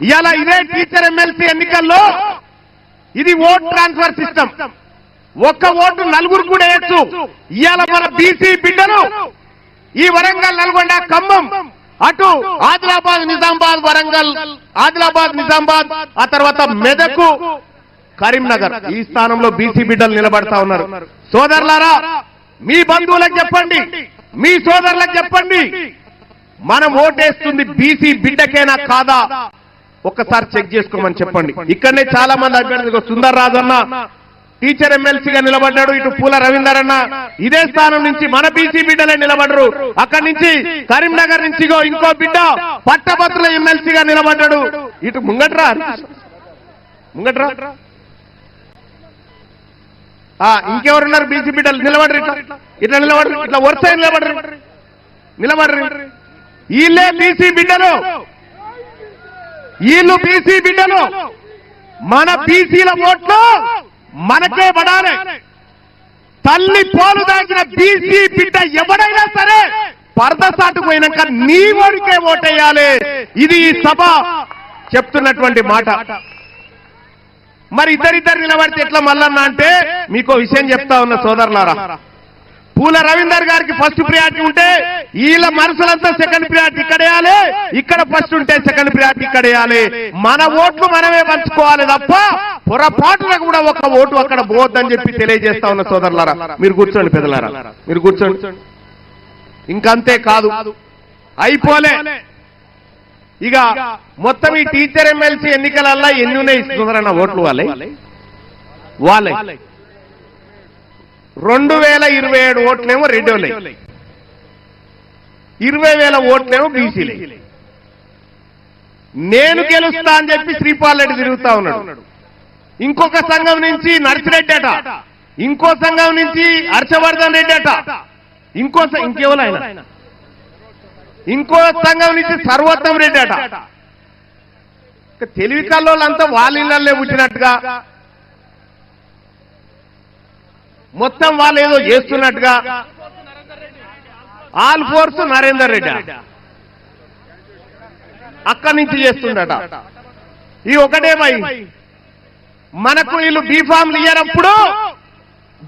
ఇవాళ ఇదే teacher MLC ఎన్నికల్లో ఇది ఓట్ ట్రాన్స్ఫర్ సిస్టమ్ ఒక్క ఓటు నలుగురు కూడా వేయచ్చు. ఇవాళ మన బీసీ బిడ్డలు ఈ వరంగల్ నల్గొండ ఖమ్మం అటు ఆదిలాబాద్ నిజామాబాద్ వరంగల్ ఆదిలాబాద్ నిజామాబాద్ ఆ తర్వాత మెదకు కరీంనగర్ ఈ స్థానంలో బీసీ బిడ్డలు నిలబడతా ఉన్నారు. సోదరులారా మీ బంధువులకు చెప్పండి మీ సోదరులకు చెప్పండి మనం ఓటేస్తుంది బీసీ బిడ్డకేనా కాదా? ఒక్కసారి చెక్ చేసుకోమని చెప్పండి. ఇక్కడనే చాలా మంది అభ్యర్థులు సుందర్ రాజన్న టీచర్ ఎమ్మెల్సీగా నిలబడ్డాడు. ఇటు పూల రవీందర్ అన్న ఇదే స్థానం నుంచి మన బీసీ బిడ్డలే నిలబడరు అక్కడి నుంచి కరీంనగర్ నుంచి ఇంకో బిడ్డ పట్టభద్రుల ఎమ్మెల్సీగా నిలబడ్డాడు. ఇటు ముంగట్రా ముంగట్రా. ఇంకెవరున్నారు బీసీ బిడ్డలు? నిలబడరు ఇట్లా. ఇట్లా నిలబడరు. ఇట్లా వరుస నిలబడరు. నిలబడరు. వీళ్ళే బీసీ బిడ్డలు. వీళ్ళు బీసీ బిడ్డలు మన బీసీల ఓట్లు మనకే పడాలి. తల్లి పోలు దాచిన బీసీ బిడ్డ ఎవడైనా సరే పరదసాటు పోయినాక నీ ఓడికే ఓటేయాలి. ఇది ఈ సభ చెప్తున్నటువంటి మాట. మరి ఇద్దరిద్దరు నిలబడితే ఎట్లా మల్లన్న అంటే మీకు విషయం చెప్తా ఉన్న సోదరులారా. పూల రవీందర్ గారికి ఫస్ట్ ప్రియారిటీ ఉంటే వీళ్ళ మనసులంతా సెకండ్ ప్రియారిటీ ఇక్కడ వేయాలి. ఇక్కడ ఫస్ట్ ఉంటే సెకండ్ ప్రియారిటీ ఇక్కడ వేయాలి. మన ఓట్లు మనమే పంచుకోవాలి తప్ప పొరపాటున కూడా ఒక ఓటు అక్కడ పోవద్దని చెప్పి తెలియజేస్తా ఉన్న సోదరులారా మీరు కూర్చోండి పెద్దలారా మీరు కూర్చోండి. ఇంకంతే కాదు. అయిపోలే. ఇక మొత్తం ఈ టీచర్ ఎమ్మెల్సీ ఎన్నికలల్లా ఎన్ని ఉన్నాయి ఇస్తున్నారన్న ఓట్లు వాళ్ళే? వాళ్ళే. రెండు వేల ఇరవై ఏడు ఓట్లేమో రెడ్డోలే ఇరవై వేల ఓట్లేమో బీసీలే. నేను గెలుస్తా అని చెప్పి శ్రీపాల్ రెడ్డి తిరుగుతా ఉన్నాడు. ఇంకొక సంఘం నుంచి నర్సిరెడ్డి అట. ఇంకో సంఘం నుంచి హర్షవర్ధన్ రెడ్డి అట. ఇంకో ఇంకెవరు ఆయన? ఇంకో సంఘం నుంచి సర్వోత్తం రెడ్డి అట. తెలివి కల్లోళ్ళంతా వాళ్ళ ఇళ్ళల్లో పుట్టినట్టుగా మొత్తం వాళ్ళు ఏదో చేస్తున్నట్టుగా ఆల్ ఫోర్స్ నరేందర్ రెడ్డి అక్కడి నుంచి చేస్తుండట. ఈ ఒకటే భయ్. మనకు వీళ్ళు బీఫామ్లు ఇయ్యనప్పుడు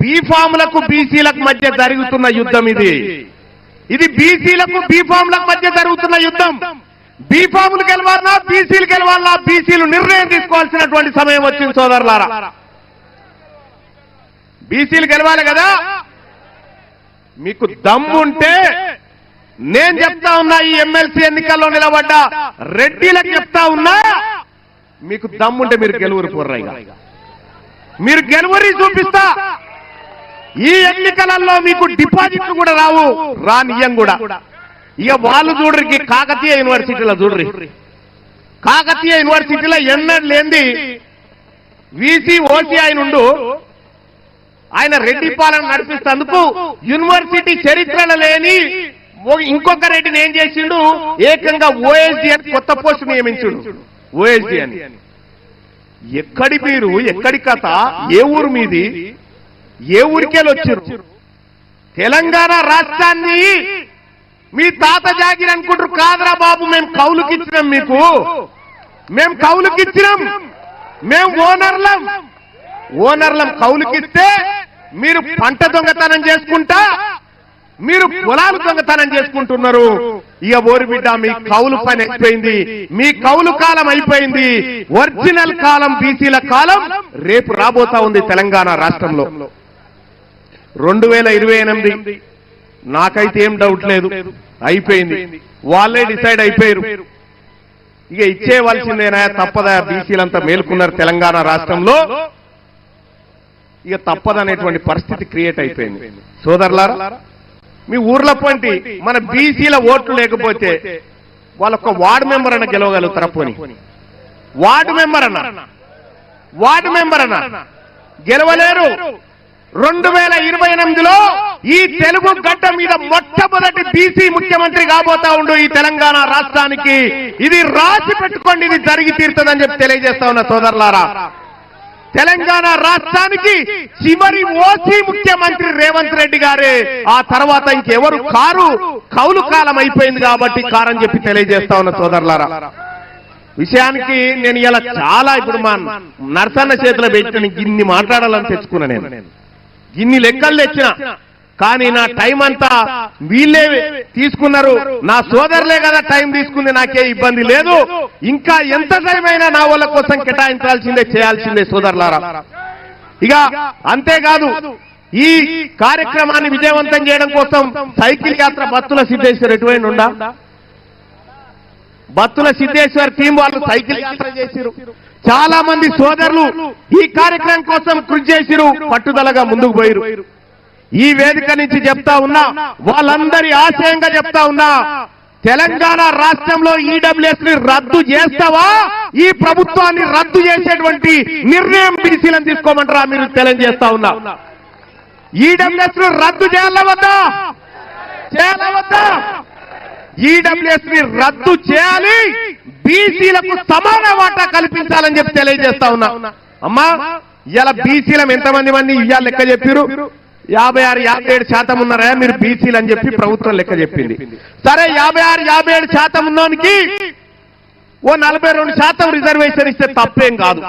బీఫాములకు బీసీలకు మధ్య జరుగుతున్న యుద్ధం ఇది. ఇది బీసీలకు బీఫాములకు మధ్య జరుగుతున్న యుద్ధం. బీఫాములు గెలవాలన్నా బీసీలు గెలవాలన్నా బీసీలు నిర్ణయం తీసుకోవాల్సినటువంటి సమయం వచ్చింది సోదరులారా. బీసీలు గెలవాలి కదా? మీకు దమ్ముంటే నేను చెప్తా ఉన్నా ఈ ఎమ్మెల్సీ ఎన్నికల్లో నిలబడ్డ రెడ్డిలకు చెప్తా ఉన్నా మీకు దమ్ముంటే మీరు గెలువురు పోర్రైగా మీరు గెలువరి చూపిస్తా. ఈ ఎన్నికలలో మీకు డిపాజిట్లు కూడా రావు రానియం కూడా. ఇక వాళ్ళు చూడరికి కాకతీయ యూనివర్సిటీలో చూడరి కాకతీయ యూనివర్సిటీలో ఎన్నడు లేంది వీసీ ఓసీ ఆయన ఉండు ఆయన రెడ్డి పాలన నడిపిస్తేందుకు యూనివర్సిటీ చరిత్రలో లేని ఇంకొక రెడ్డిని ఏం చేసిండు? ఏకంగా ఓఎస్డి అని కొత్త పోస్ట్ నియమించుడు. ఓఎస్డి అని. ఎక్కడి మీరు ఎక్కడి కథ ఏ ఊరు మీది? ఏ ఊరికెళ్ళి వచ్చారు తెలంగాణ రాష్ట్రాన్ని మీ తాత జాగిరి అనుకుంటారు. కాదురా బాబు మేము కౌలుకిచ్చినాం మీకు. మేము కౌలుకిచ్చినాం మేము ఓనర్లం. ఓనర్లం కౌలుకిస్తే మీరు పంట దొంగతనం చేసుకుంటా మీరు పొలాలు దొంగతనం చేసుకుంటున్నారు. ఇక ఓరి బిడ్డ మీ కౌలు పని అయిపోయింది. మీ కౌలు కాలం అయిపోయింది. ఒరిజినల్ కాలం బీసీల కాలం రేపు రాబోతా ఉంది తెలంగాణ రాష్ట్రంలో. రెండు వేల ఇరవై ఎనిమిది నాకైతే ఏం డౌట్ లేదు. అయిపోయింది. వాళ్ళే డిసైడ్ అయిపోయారు. ఇక ఇచ్చేవలసిందేనా తప్పదా? బీసీలంతా మేల్కొన్నారు తెలంగాణ రాష్ట్రంలో. ఇక తప్పదనేటువంటి పరిస్థితి క్రియేట్ అయిపోయింది. సోదరులారా మీ ఊర్ల పంటి మన బీసీల ఓట్లు లేకపోతే వాళ్ళొక్క వార్డు మెంబర్ అన్న గెలవగలుగుతారా పోని? వార్డు మెంబర్ అన్న వార్డు మెంబర్ అన్న గెలవలేరు. రెండు వేల ఇరవై ఎనిమిదిలో ఈ తెలుగు గడ్డ మీద మొట్టమొదటి బీసీ ముఖ్యమంత్రి కాబోతా ఉండు ఈ తెలంగాణ రాష్ట్రానికి. ఇది రాసి పెట్టుకోండి ఇది జరిగి తీరుతుందని చెప్పి తెలియజేస్తా ఉన్న సోదరులారా. తెలంగాణ రాష్ట్రానికి చివరి ఓసీ ముఖ్యమంత్రి రేవంత్ రెడ్డి గారే. ఆ తర్వాత ఇంకెవరు? కారు కౌలు కాలం అయిపోయింది కాబట్టి కారని చెప్పి తెలియజేస్తా ఉన్న సోదరులారా. విషయానికి నేను ఇలా చాలా ఇప్పుడు మా నర్సన్న చేతిలో పెట్టిన ఇన్ని మాట్లాడాలని తెచ్చుకున్నా నేను. ఇన్ని లెక్కలు తెచ్చిన. కానీ నా టైం అంతా వీళ్ళే తీసుకున్నారు. నా సోదరులే కదా టైం తీసుకుంది నాకే ఇబ్బంది లేదు. ఇంకా ఎంత టైం అయినా నా వాళ్ళ కోసం కేటాయించాల్సిందే చేయాల్సిందే సోదరులారా. ఇక అంతేకాదు ఈ కార్యక్రమాన్ని విజయవంతం చేయడం కోసం సైకిల్ యాత్ర బత్తుల సిద్ధేశ్వర్ ఎటువంటి ఉండా బత్తుల సిద్ధేశ్వర్ టీం వాళ్ళు సైకిల్ యాత్ర చేసిరు చాలా మంది సోదరులు ఈ కార్యక్రమం కోసం కృషి చేసిరు పట్టుదలగా ముందుకు పోయిరు ఈ వేదిక నుంచి చెప్తా ఉన్నా వాళ్ళందరి ఆశయంగా చెప్తా ఉన్నా తెలంగాణ రాష్ట్రంలో ఈడబ్ల్యూఎస్ని రద్దు చేస్తావా? ఈ ప్రభుత్వాన్ని రద్దు చేసేటువంటి నిర్ణయం బీసీలను తీసుకోమంటారా మీరు తెలియజేస్తా ఉన్నా? ఈడబ్ల్యూఎస్ను రద్దు చేయాలవద్దా? చేయాలవద్దా? ఈడబ్ల్యూఎస్ని రద్దు చేయాలి బీసీలకు సమాన వాటా కల్పించాలని చెప్పి తెలియజేస్తా ఉన్నా. అమ్మా ఇలా బీసీలం ఎంతమంది మంది ఇవాళ లెక్క చెప్పారు యాభై ఆరు యాభై ఏడు శాతం ఉన్నారా? మీరు బీసీలు అని చెప్పి ప్రభుత్వం లెక్క చెప్పింది. సరే యాభై ఆరు యాభై ఏడు శాతం ఉన్నోనికి ఓ నలభై రెండు శాతం రిజర్వేషన్ ఇస్తే తప్పేం కాదు.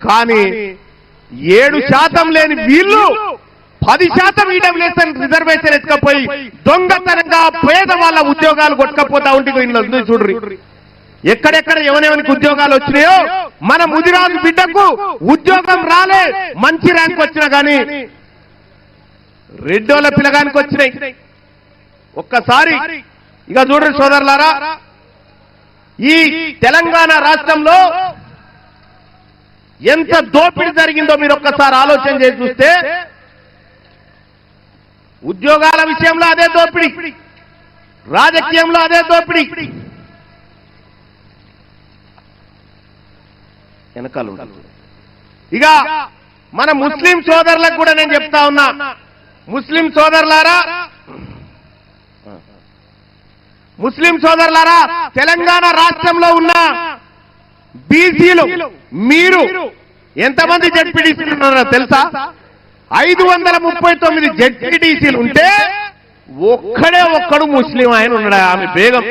కానీ ఏడు శాతం లేని వీళ్ళు పది శాతం ఈడబ్ల్యూఎస్ఎన్ రిజర్వేషన్ ఎత్తుకపోయి దొంగతనంగా పేద వాళ్ళ ఉద్యోగాలు కొట్టుకపోతా ఉంటే ఇందులో ఉంది చూడ్రి. ఎక్కడెక్కడ ఎవరెవరికి ఉద్యోగాలు వచ్చినాయో మన ముదిరాజు బిడ్డకు ఉద్యోగం రాలే మంచి ర్యాంక్ వచ్చినా కానీ రెడ్డోళ్ళ పిల్లగానికి వచ్చినాయి. ఒక్కసారి ఇక చూడండి సోదరులారా ఈ తెలంగాణ రాష్ట్రంలో ఎంత దోపిడీ జరిగిందో మీరు ఒక్కసారి ఆలోచన చేసి చూస్తే ఉద్యోగాల విషయంలో అదే దోపిడీ రాజకీయంలో అదే దోపిడీ. వెనకాల ఇక మన ముస్లిం సోదరులకు కూడా నేను చెప్తా ఉన్నా ముస్లిం సోదరులారా ముస్లిం సోదరులారా తెలంగాణ రాష్ట్రంలో ఉన్న బీసీలు మీరు ఎంతమంది జడ్పీటీసీలు ఉన్నారో తెలుసా? ఐదు వందల ముప్పై తొమ్మిది జడ్పీడీసీలు ఉంటే ఒక్కడే ఒక్కడు ముస్లిం ఆయన ఉన్నాడు? ఆమె బేగం.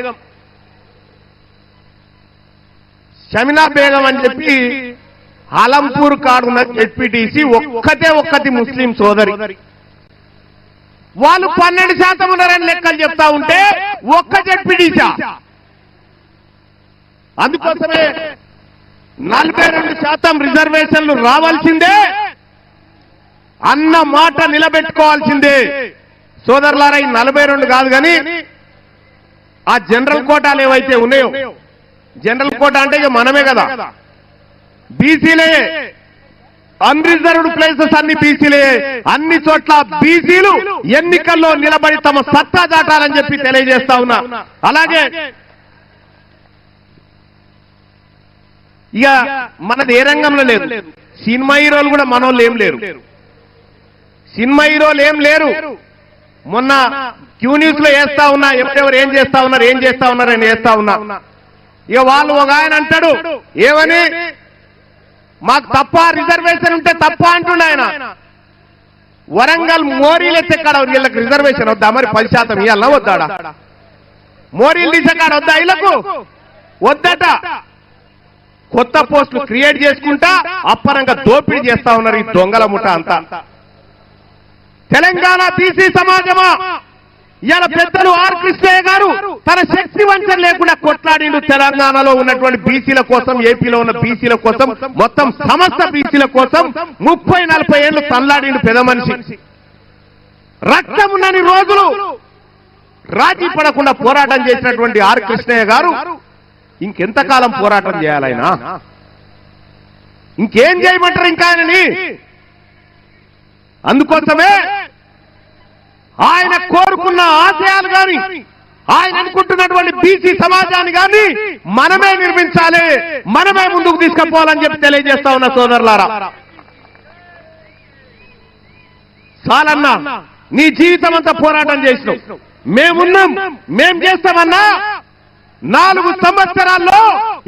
షమినా బేగం అని చెప్పి అలంపూర్ కాడున్న జడ్పీటీసీ ఒక్కతే ఒక్కటి ముస్లిం సోదరి. వాళ్ళు పన్నెండు శాతం ఉన్నారని లెక్కలు చెప్తా ఉంటే ఒక్క జెడ్పీటీసా అందుకోసమే నలభై రెండు శాతం రిజర్వేషన్లు రావాల్సిందే. అన్న మాట నిలబెట్టుకోవాల్సిందే. సోదరులారా ఈ నలభై రెండు కాదు కానీ ఆ జనరల్ కోటాలు ఏవైతే ఉన్నాయో జనరల్ కోటా అంటే ఇక మనమే కదా. బీసీలే. అన్రిజర్వ్డ్ ప్లేసెస్ అన్ని బీసీలే అన్ని చోట్ల బీసీలు ఎన్నికల్లో నిలబడి తమ సత్తా దాటాలని చెప్పి తెలియజేస్తా ఉన్నా. అలాగే ఇక మనది ఏ రంగంలో లేదు. సినిమా హీరోలు కూడా మనోళ్ళు ఏం లేరు. సినిమా హీరోలు ఏం లేరు. మొన్న క్యూ న్యూస్లో వేస్తా ఉన్నా ఎవరెవరు ఏం చేస్తా ఉన్నారు ఏం చేస్తా ఉన్నారు అని వేస్తా ఉన్నా. ఇక వాళ్ళు ఒక ఆయన అంటాడు ఏమని? మాకు తప్ప? రిజర్వేషన్ ఉంటే తప్ప అంటుండే ఆయన. వరంగల్ మోరీలు కాడ వీళ్ళకి రిజర్వేషన్ వద్దా? మరి పది శాతం ఇవ్వాలన్నా వద్దాడా? మోరీలు తీసేకాడ వద్దా వీళ్ళకు వద్దట. కొత్త పోస్టులు క్రియేట్ చేసుకుంటా అప్పరంగా దోపిడీ చేస్తా ఉన్నారు ఈ దొంగల ముఠ అంతా. తెలంగాణ బీసీ సమాజమా? ఇవాళ పెద్దలు ఆర్ కృష్ణయ్య గారు తన శక్తి వంచన లేకుండా కొట్లాడిండు తెలంగాణలో ఉన్నటువంటి బీసీల కోసం ఏపీలో ఉన్న బీసీల కోసం మొత్తం సమస్త బీసీల కోసం ముప్పై నలభై ఏళ్ళు తల్లాడిండు పెద్ద మనిషి రక్తం ఉన్నని రోజులు రాజీ పడకుండా పోరాటం చేసినటువంటి ఆర్ కృష్ణయ్య గారు ఇంకెంతకాలం పోరాటం చేయాలైనా? ఇంకేం చేయమంటారు ఇంకా ఆయనని? అందుకోసమే ఆయన కోరుకున్న ఆశయాలు గాని ఆయన అనుకుంటున్నటువంటి బీసీ సమాజాన్ని గాని మనమే నిర్మించాలి మనమే ముందుకు తీసుకుపోవాలని చెప్పి తెలియజేస్తా ఉన్న సోదరులారా. చాలన్నా నీ జీవితం అంతా పోరాటం చేసినావు. మేమున్నాం మేం చేస్తామన్నా నాలుగు సంవత్సరాల్లో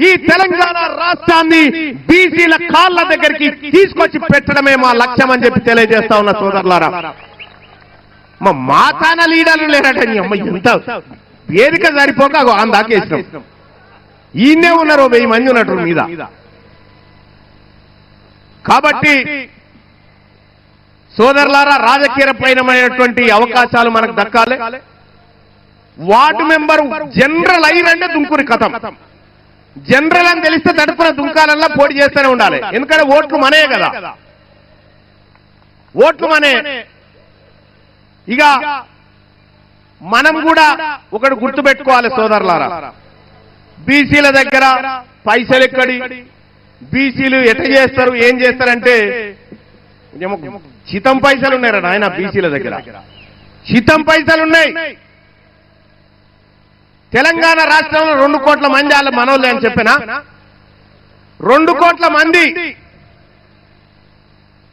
ఈ తెలంగాణ రాష్ట్రాన్ని బీసీల కాళ్ళ దగ్గరికి తీసుకొచ్చి పెట్టడమే మా లక్ష్యం అని చెప్పి తెలియజేస్తా ఉన్న సోదరులారా. మా మాతాన లీడర్లు లేరట నీ అమ్మ ఎంత వేదిక సరిపోక అగో అందాకేసినాం ఈయనే ఉన్నారు వెయ్యి మంది ఉన్నట్టు మీద. కాబట్టి సోదరులారా రాజకీయపైనమైనటువంటి అవకాశాలు మనకు దక్కాలి. వార్డు మెంబర్ జనరల్ అయినంటే దుంకుని కథం. జనరల్ అని తెలిస్తే తడుపున దుంకాలల్లా పోటీ చేస్తూనే ఉండాలి. ఎందుకంటే ఓట్లు మనే కదా. ఓట్లు మనే ఇక మనం కూడా ఒకటి గుర్తుపెట్టుకోవాలి సోదరులారా. బీసీల దగ్గర పైసలు ఎక్కడి? బీసీలు ఎట చేస్తారు? ఏం చేస్తారంటే చితం పైసలు ఉన్నారట ఆయన బీసీల దగ్గర. చితం పైసలు ఉన్నాయి. తెలంగాణ రాష్ట్రంలో రెండు కోట్ల మంది వాళ్ళ మనోళ్ళే అని చెప్పిన? రెండు కోట్ల మంది.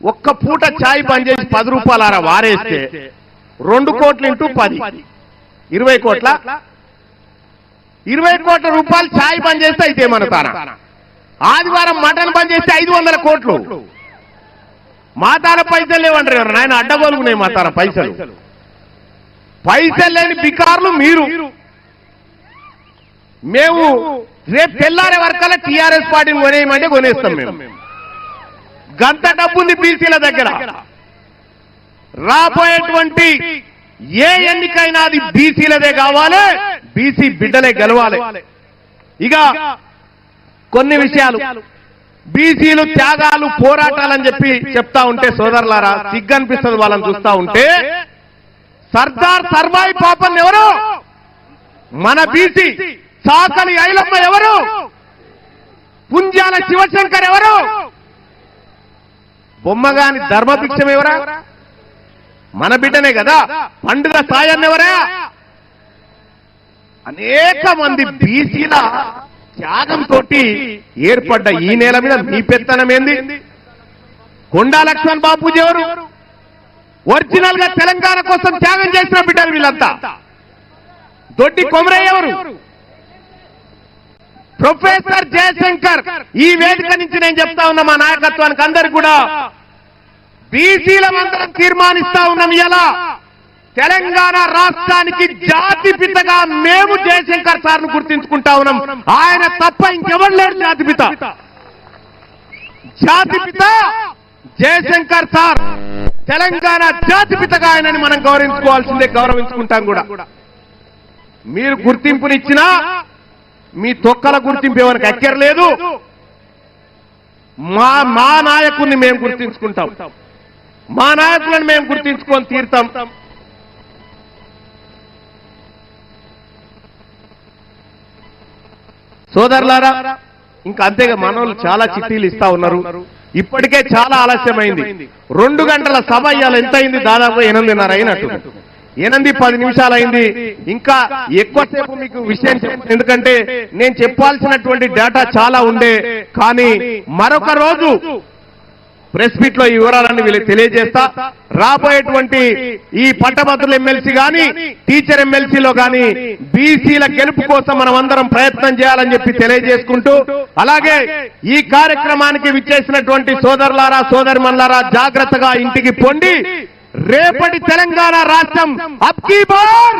ఒక్క పూట ఛాయ్ పనిచేసి చేసి పది రూపాయలారా వారేస్తే? రెండు కోట్లు ఇంటూ పది. ఇరవై కోట్ల? ఇరవై కోట్ల రూపాయలు ఛాయ్ బంద్ చేస్తే అయితే మన తాన ఆదివారం మటన్ బంద్ చేస్తే ఐదు వందల కోట్లు. మా తాన పైసలు లేవంటారు ఎవరు నాయన అడ్డగోలుకున్నాయి మా తాన పైసలు. పైసలు. లేని బికార్లు మీరు. మేము రేపు తెల్లారే వరకల్లా టీఆర్ఎస్ పార్టీని కొనేయమంటే కొనేస్తాం మేము. గంత డబ్బుంది బీసీల దగ్గర. రాబోయేటువంటి ఏ ఎన్నికైనా అది బీసీలదే కావాలి బీసీ బిడ్డలే గెలవాలి. ఇక కొన్ని విషయాలు. బీసీలు త్యాగాలు పోరాటాలని చెప్పి చెప్తా ఉంటే సోదరులారా సిగ్గనిపిస్తుంది వాళ్ళని చూస్తా ఉంటే సర్దార్ సర్వాయి పాపన్ ఎవరు? మన బీసీ సాకలి ఐలమ్మ ఎవరు? పుంజాల శివశంకర్ ఎవరు? బొమ్మగాని ధర్మభిక్షం ఎవరా? మన బిడ్డనే కదా? పండుగ సాయాన్ని ఎవరా? అనేక మంది బీసీల త్యాగంతో ఏర్పడ్డ ఈ నేల మీద మీ పెత్తనం ఏంది? కొండా లక్ష్మణ్ బాపూజీ ఎవరు? ఒరిజినల్గా తెలంగాణ కోసం త్యాగం చేసిన బిడ్డలు వీళ్ళంతా. దొడ్డి కొమరయ్య ఎవరు? ప్రొఫెసర్ జయశంకర్. ఈ వేదిక నుంచి నేను చెప్తా ఉన్నా మా నాయకత్వానికి అందరు కూడా. బీసీల మంత్రం తీర్మానిస్తా ఉన్నాం. ఇలా తెలంగాణ రాష్ట్రానికి జాతి పితగా మేము జయశంకర్ సార్ను గుర్తించుకుంటా ఉన్నాం. ఆయన తప్ప ఇంకెవరు లేరు జాతి పిత. జాతి పిత జయశంకర్ సార్. తెలంగాణ జాతి పితగా ఆయనని మనం గౌరవించుకోవాల్సిందే గౌరవించుకుంటాం కూడా. మీరు గుర్తింపునిచ్చినా మీ తొక్కల గుర్తింపు ఎవరికి అక్కర్లేదు. మా మా నాయకుడిని మేము గుర్తించుకుంటాం. మా నాయకులను మేము గుర్తించుకొని తీరుతాం. సోదరులారా ఇంకా అంతేగా మనోళ్ళు చాలా చిట్టీలు ఇస్తా ఉన్నారు. ఇప్పటికే చాలా ఆలస్యమైంది. రెండు గంటల సభ ఇవాళ ఎంత అయింది? దాదాపు ఎనిమిదిన్నర అయినట్టు. ఎనిమిది పది నిమిషాలు అయింది. ఇంకా ఎక్కువసేపు మీకు విషయం చెప్తాను ఎందుకంటే నేను చెప్పాల్సినటువంటి డేటా చాలా ఉండే. కానీ మరొక రోజు ప్రెస్ మీట్లో ఈ వివరాలన్నీ వీళ్ళకి తెలియజేస్తా. రాబోయేటువంటి ఈ పట్టభద్రుల ఎమ్మెల్సీ గాని టీచర్ ఎమ్మెల్సీలో గాని బీసీల గెలుపు కోసం మనం అందరం ప్రయత్నం చేయాలని చెప్పి తెలియజేసుకుంటూ అలాగే ఈ కార్యక్రమానికి విచ్చేసినటువంటి సోదరులారా సోదరిమన్లారా జాగ్రత్తగా ఇంటికి పొండి. రేపటి తెలంగాణ రాష్ట్రం అబ్కీ బార్!